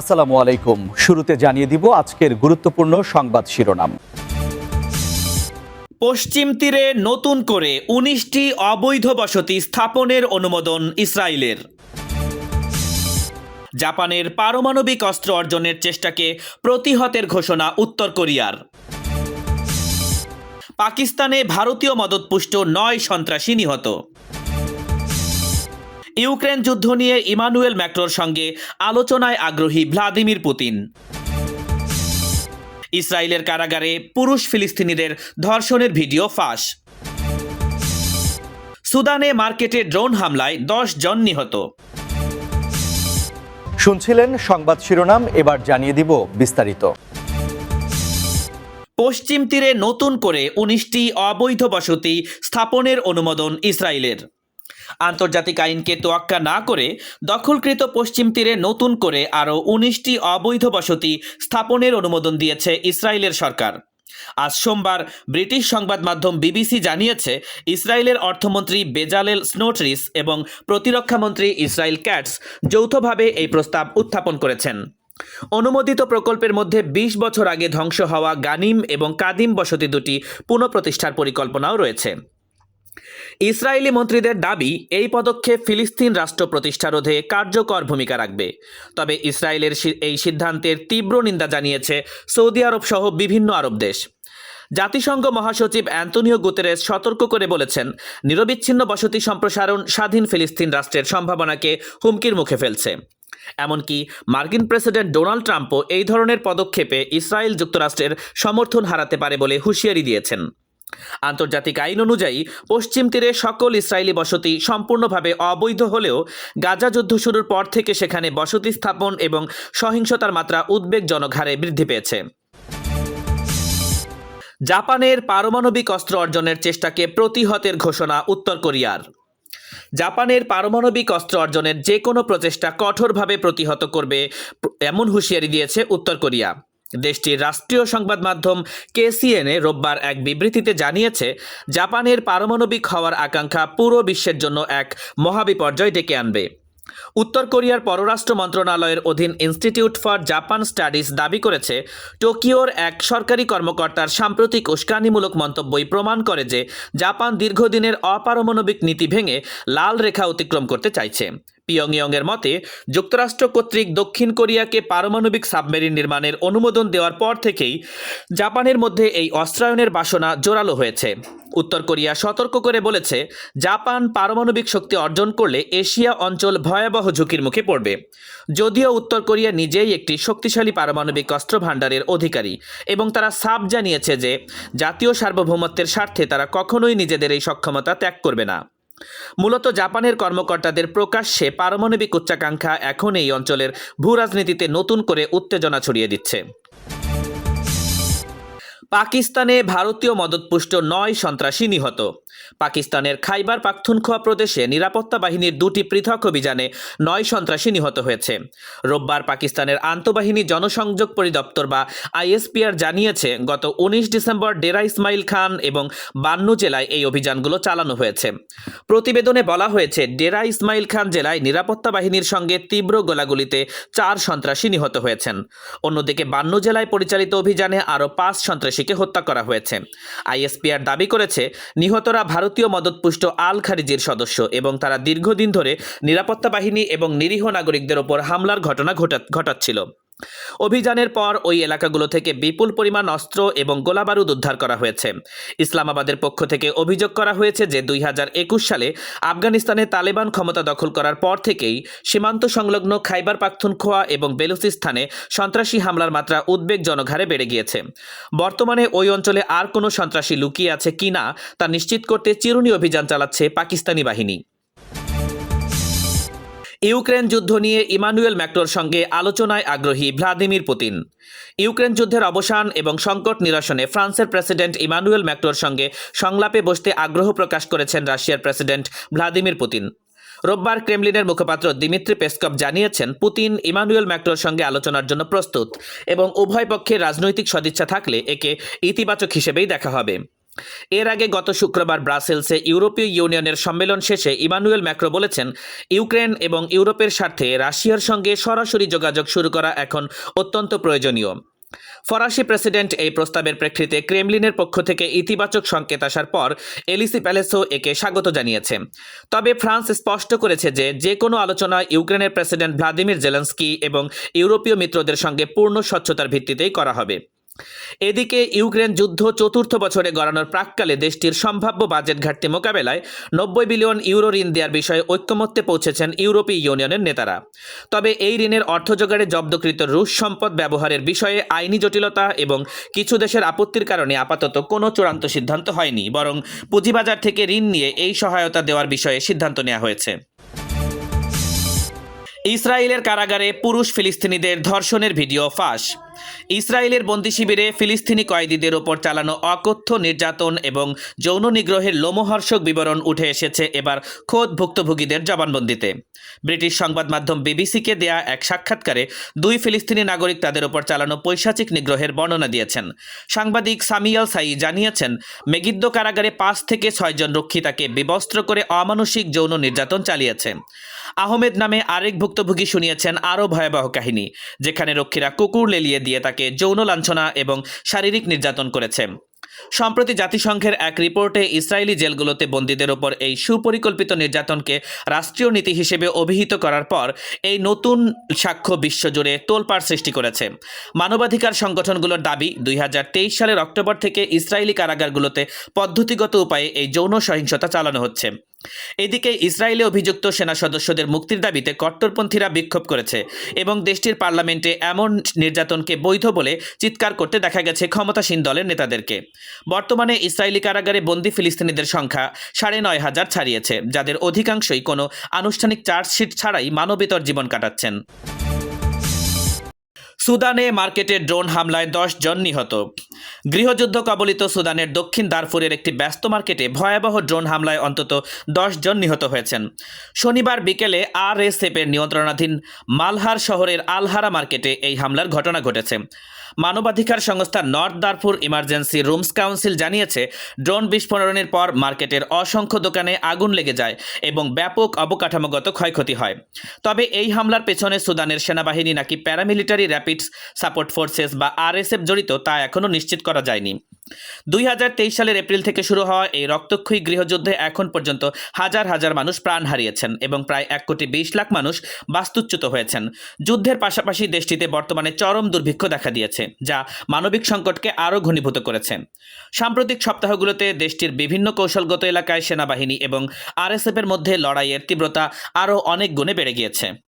আসসালামু আলাইকুম। শুরুতে জানিয়ে দিব আজকের গুরুত্বপূর্ণ সংবাদ শিরোনাম। পশ্চিম তীরে নতুন করে উনিশটি অবৈধ বসতি স্থাপনের অনুমোদন ইসরায়েলের। জাপানের পারমাণবিক অস্ত্র অর্জনের চেষ্টাকে প্রতিহতের ঘোষণা উত্তর কোরিয়ার। পাকিস্তানে ভারতীয় মদতপুষ্ট নয় সন্ত্রাসী নিহত। ইউক্রেন যুদ্ধ নিয়ে ইমানুয়েল ম্যাক্রোর সঙ্গে আলোচনায় আগ্রহী ভ্লাদিমির পুতিন। ইসরায়েলের কারাগারে পুরুষ ফিলিস্তিনিদের ধর্ষণের ভিডিও ফাঁস। সুদানে মার্কেটে ড্রোন হামলায় দশ জন নিহত। শুনছিলেন সংবাদ শিরোনাম এবার জানিয়ে দিব বিস্তারিত। পশ্চিম তীরে নতুন করে উনিশটি অবৈধ বসতি স্থাপনের অনুমোদন ইসরায়েলের। আন্তর্জাতিক আইনকে তোয়াক্কা না করে দখলকৃত পশ্চিম তীরে নতুন করে আরও উনিশটি অবৈধ বসতি স্থাপনের অনুমোদন দিয়েছে ইসরায়েলের সরকার। আজ সোমবার ব্রিটিশ সংবাদ মাধ্যম বিবিসি জানিয়েছে, ইসরায়েলের অর্থমন্ত্রী বেজালেল স্নোটরিস এবং প্রতিরক্ষামন্ত্রী ইসরায়েল ক্যাটস যৌথভাবে এই প্রস্তাব উত্থাপন করেছেন। অনুমোদিত প্রকল্পের মধ্যে ২০ বছর আগে ধ্বংস হওয়া গানিম এবং কাদিম বসতি দুটি পুনঃপ্রতিষ্ঠার পরিকল্পনাও রয়েছে। ইসরায়েলি মন্ত্রীদের দাবি, এই পদক্ষেপ ফিলিস্তিন রাষ্ট্র প্রতিষ্ঠা রোধে কার্যকর ভূমিকা রাখবে। তবে ইসরায়েলের এই সিদ্ধান্তের তীব্র নিন্দা জানিয়েছে সৌদি আরব সহ বিভিন্ন আরব দেশ। জাতিসংঘ মহাসচিব অ্যান্তনিও গুতেরেস সতর্ক করে বলেছেন, নিরবিচ্ছিন্ন বসতি সম্প্রসারণ স্বাধীন ফিলিস্তিন রাষ্ট্রের সম্ভাবনাকে হুমকির মুখে ফেলছে। এমনকি মার্কিন প্রেসিডেন্ট ডোনাল্ড ট্রাম্পও এই ধরনের পদক্ষেপে ইসরায়েল যুক্তরাষ্ট্রের সমর্থন হারাতে পারে বলে হুঁশিয়ারি দিয়েছেন। আন্তর্জাতিক আইন অনুযায়ী, পশ্চিম তীরে সকল ইসরায়েলি বসতি সম্পূর্ণভাবে অবৈধ হলেও গাজা যুদ্ধ শুরুর পর থেকে সেখানে বসতি স্থাপন এবং সহিংসতার মাত্রা উদ্বেগজনক হারে বৃদ্ধি পেয়েছে। জাপানের পারমাণবিক অস্ত্র অর্জনের চেষ্টাকে প্রতিহতের ঘোষণা উত্তর কোরিয়ার। জাপানের পারমাণবিক অস্ত্র অর্জনের যে কোনো প্রচেষ্টা কঠোরভাবে প্রতিহত করবে, এমন হুঁশিয়ারি দিয়েছে উত্তর কোরিয়া। দেশটির রাষ্ট্রীয় সংবাদ মাধ্যম কেসিএনএ রোববার এক বিবৃতিতে জানিয়েছে, জাপানের পারমাণবিক হওয়ার আকাঙ্ক্ষা পুরো বিশ্বের জন্য এক মহাবিপর্যয় ডেকে আনবে। উত্তর কোরিয়ার পররাষ্ট্র মন্ত্রণালয়ের অধীন ইনস্টিটিউট ফর জাপান স্টাডিজ দাবি করেছে, টোকিওর এক সরকারি কর্মকর্তার সাম্প্রতিক উস্কানিমূলক মন্তব্যই প্রমাণ করে যে, জাপান দীর্ঘদিনের অপারমাণবিক নীতি ভেঙে লাল রেখা অতিক্রম করতে চাইছে। পিয়ংইয়ংয়ের মতে, যুক্তরাষ্ট্র কর্তৃক দক্ষিণ কোরিয়াকে পারমাণবিক সাবমেরিন নির্মাণের অনুমোদন দেওয়ার পর থেকেই জাপানের মধ্যে এই অস্ত্রায়নের বাসনা জোরালো হয়েছে। উত্তর কোরিয়া সতর্ক করে বলেছে, জাপান পারমাণবিক শক্তি অর্জন করলে এশিয়া অঞ্চল ভয়াবহ ঝুঁকির মুখে পড়বে। যদিও উত্তর কোরিয়া নিজেই একটি শক্তিশালী পারমাণবিক অস্ত্র ভাণ্ডারের অধিকারী এবং তারা সাফ জানিয়েছে যে, জাতীয় সার্বভৌমত্বের স্বার্থে তারা কখনোই নিজেদের এই সক্ষমতা ত্যাগ করবে না। মূলত জাপানের কর্মকর্তাদের প্রকাশ্যে পারমাণবিক উচ্চাকাঙ্ক্ষা এখন এই অঞ্চলের ভূরাজনীতিতে নতুন করে উত্তেজনা ছড়িয়ে দিচ্ছে। পাকিস্তানে ভারতীয় মদতপুষ্ট নয় সন্ত্রাসী নিহত। পাকিস্তানের খাইবার পাখতুনখোয়া প্রদেশে নিরাপত্তা বাহিনীর দুটি পৃথক অভিযানে নয় সন্ত্রাসী নিহত হয়েছে। রোববার পাকিস্তানের আন্তঃবাহিনী জনসংযোগ পরিদপ্তর বা আইএসপিআর জানিয়েছে, গত উনিশ ডিসেম্বর ডেরা ইসমাইল খান এবং বান্নু জেলায় এই অভিযানগুলো চালানো হয়েছে। প্রতিবেদনে বলা হয়েছে, ডেরা ইসমাইল খান জেলায় নিরাপত্তা বাহিনীর সঙ্গে তীব্র গোলাগুলিতে চার সন্ত্রাসী নিহত হয়েছেন। অন্যদিকে বান্নু জেলায় পরিচালিত অভিযানে আরও পাঁচ সন্ত্রাসীকে হত্যা করা হয়েছে। আইএসপিআর দাবি করেছে, নিহতরা ভারতীয় মদতপুষ্ট আল খারিজির সদস্য এবং তারা দীর্ঘদিন ধরে নিরাপত্তা বাহিনী এবং নিরীহ নাগরিকদের ওপর হামলার ঘটনা ঘটা- ঘটাচ্ছিল। অভিযানের পর ওই এলাকাগুলো থেকে বিপুল পরিমাণ অস্ত্র এবং গোলাবারুদ উদ্ধার করা হয়েছে। ইসলামাবাদের পক্ষ থেকে অভিযোগ করা হয়েছে যে দুই হাজার একুশ সালে আফগানিস্তানে তালেবান ক্ষমতা দখল করার পর থেকেই সীমান্ত সংলগ্ন খাইবার পাখতুনখোয়া এবং বেলুচিস্তানে সন্ত্রাসী হামলার মাত্রা উদ্বেগজনক হারে বেড়ে গিয়েছে। বর্তমানে ওই অঞ্চলে আর কোনো সন্ত্রাসী লুকিয়ে আছে কিনা তা নিশ্চিত করতে চিরুনি অভিযান চালাচ্ছে পাকিস্তানি বাহিনী। ইউক্রেন যুদ্ধ নিয়ে ইমানুয়েল ম্যাক্রোর সঙ্গে আলোচনায় আগ্রহী ভ্লাদিমির পুতিন। ইউক্রেন যুদ্ধের অবসান এবং সংকট নিরসনে ফ্রান্সের প্রেসিডেন্ট ইমানুয়েল ম্যাক্রোর সঙ্গে সংলাপে বসতে আগ্রহ প্রকাশ করেছেন রাশিয়ার প্রেসিডেন্ট ভ্লাদিমির পুতিন। রোববার ক্রেমলিনের মুখপাত্র দিমিত্রি পেসকপ জানিয়েছেন, পুতিন ইমানুয়েল ম্যাক্রোর সঙ্গে আলোচনার জন্য প্রস্তুত এবং উভয় পক্ষের রাজনৈতিক সদিচ্ছা থাকলে একে ইতিবাচক হিসেবেই দেখা হবে। এর আগে গত শুক্রবার ব্রাসেলসে ইউরোপীয় ইউনিয়নের সম্মেলন শেষে ইমানুয়েল ম্যাক্রো বলেছেন, ইউক্রেন এবং ইউরোপের স্বার্থে রাশিয়ার সঙ্গে সরাসরি যোগাযোগ শুরু করা এখন অত্যন্ত প্রয়োজনীয়। ফরাসি প্রেসিডেন্ট এই প্রস্তাবের প্রেক্ষিতে ক্রেমলিনের পক্ষ থেকে ইতিবাচক সংকেত আসার পর এলিসি প্যালেসও একে স্বাগত জানিয়েছে। তবে ফ্রান্স স্পষ্ট করেছে যে যে কোনো আলোচনা ইউক্রেনের প্রেসিডেন্ট ভ্লাদিমির জেলেন্সকি এবং ইউরোপীয় মিত্রদের সঙ্গে পূর্ণ স্বচ্ছতার ভিত্তিতেই করা হবে। এদিকে ইউক্রেন যুদ্ধ চতুর্থ বছরে গড়ানোর প্রাককালে দেশটির সম্ভাব্য বাজেট ঘাটতি মোকাবেলায় নব্বই বিলিয়ন ইউরো ঋণ দেওয়ার বিষয়ে ঐক্যমত্যে পৌঁছেছেন ইউরোপীয় ইউনিয়নের নেতারা। তবে এই ঋণের অর্থ জোগাড়ে জব্দকৃত রুশ সম্পদ ব্যবহারের বিষয়ে আইনি জটিলতা এবং কিছু দেশের আপত্তির কারণে আপাতত কোনো চূড়ান্ত সিদ্ধান্ত হয়নি, বরং পুঁজিবাজার থেকে ঋণ নিয়ে এই সহায়তা দেওয়ার বিষয়ে সিদ্ধান্ত নেওয়া হয়েছে। ইসরায়েলের কারাগারে পুরুষ ফিলিস্তিনিদের ধর্ষণের ভিডিও ফাঁস। ইসরায়েলের বন্দি শিবিরে ফিলিস্তিনি কয়েদিদের ওপর চালানো অকথ্য নির্যাতন এবং যৌন নিগ্রহের লোমহর্ষক বিবরণ উঠে এসেছে এবার খোদ ভুক্তভোগীদের জবানবন্দিতে। ব্রিটিশ সংবাদ মাধ্যম বিবিসিকে দেয়া এক সাক্ষাৎকারে দুই ফিলিস্তিনি নাগরিক তাদের ওপর চালানো পৈশাচিক নিগ্রহের বর্ণনা দিয়েছেন। সাংবাদিক সামিয়াল সাই জানিয়েছেন, মেগিদ্দো কারাগারে পাঁচ থেকে ছয়জন রক্ষী তাকে বিবস্ত্র করে অমানসিক যৌন নির্যাতন চালিয়েছে। আহমেদ নামে আরেক ভুক্তভোগী শুনিয়েছেন আরও ভয়াবহ কাহিনী, যেখানে রক্ষীরা কুকুর লেলিয়ে দিয়ে তাকে যৌন লাঞ্ছনা এবং শারীরিক নির্যাতন করেছে। সম্প্রতি জাতিসংঘের এক রিপোর্টে ইসরায়েলি জেলগুলোতে বন্দীদের ওপর এই সুপরিকল্পিত নির্যাতনকে রাষ্ট্রীয় নীতি হিসেবে অভিহিত করার পর এই নতুন সাক্ষ্য বিশ্বজুড়ে তোলপাড় সৃষ্টি করেছে। মানবাধিকার সংগঠনগুলোর দাবি, দুই হাজার তেইশ সালের অক্টোবর থেকে ইসরায়েলি কারাগারগুলোতে পদ্ধতিগত উপায়ে এই যৌন সহিংসতা চালানো হচ্ছে। এদিকে ইসরায়েলে অভিযুক্ত সেনা সদস্যদের মুক্তির দাবিতে কট্টরপন্থীরা বিক্ষোভ করেছে এবং দেশটির পার্লামেন্টে এমন নির্যাতনকে বৈধ বলে চিৎকার করতে দেখা গেছে ক্ষমতাসীন দলের নেতাদেরকে। বর্তমানে ইসরায়েলি কারাগারে বন্দি ফিলিস্তিনিদের সংখ্যা সাড়ে নয় হাজার ছাড়িয়েছে, যাদের অধিকাংশই কোনো আনুষ্ঠানিক চার্জশিট ছাড়াই মানবেতর জীবন কাটাচ্ছেন। সুদানে মার্কেটে ড্রোন হামলায় দশ জন নিহত। গৃহযুদ্ধ কবলিত সুদানের দক্ষিণ দারফুরের একটি ব্যস্ত মার্কেটে ভয়াবহ ড্রোন হামলায় অন্তত দশ জন নিহত হয়েছেন। শনিবার বিকেলে আর এস এফের নিয়ন্ত্রণাধীন মালহার শহরের আলহারা মার্কেটে এই হামলার ঘটনা ঘটেছে। মানবাধিকার সংস্থা north Darfur emergency rooms council জানিয়েছে, ড্রোন বিস্ফোরণের পর মার্কেটের অসংখ্য দোকানে আগুন লেগে যায় এবং ব্যাপক অবকাঠামোগত ক্ষয়ক্ষতি হয়। তবে এই হামলার পেছনে সুদানের সেনাবাহিনী নাকি প্যারামিলিটারি র্যাপিড সাপোর্ট ফোর্সেস বা আরএসএফ জড়িত তা এখনও নিশ্চিত করা যায়নি। দুই হাজার তেইশ সালের এপ্রিল থেকে শুরু হওয়া এই রক্তক্ষয়ী গৃহযুদ্ধে এখন পর্যন্ত হাজার হাজার মানুষ প্রাণ হারিয়েছেন এবং প্রায় এক কোটি বিশ লাখ মানুষ বাস্তুচ্যুত হয়েছেন। যুদ্ধের পাশাপাশি দেশটিতে বর্তমানে চরম দুর্ভিক্ষ দেখা দিয়েছে, যা মানবিক সংকটকে আরও ঘনীভূত করেছে। সাম্প্রতিক সপ্তাহগুলোতে দেশটির বিভিন্ন কৌশলগত এলাকায় সেনাবাহিনী এবং আরএসএফের মধ্যে লড়াইয়ের তীব্রতা আরও অনেক গুণে বেড়ে গিয়েছে।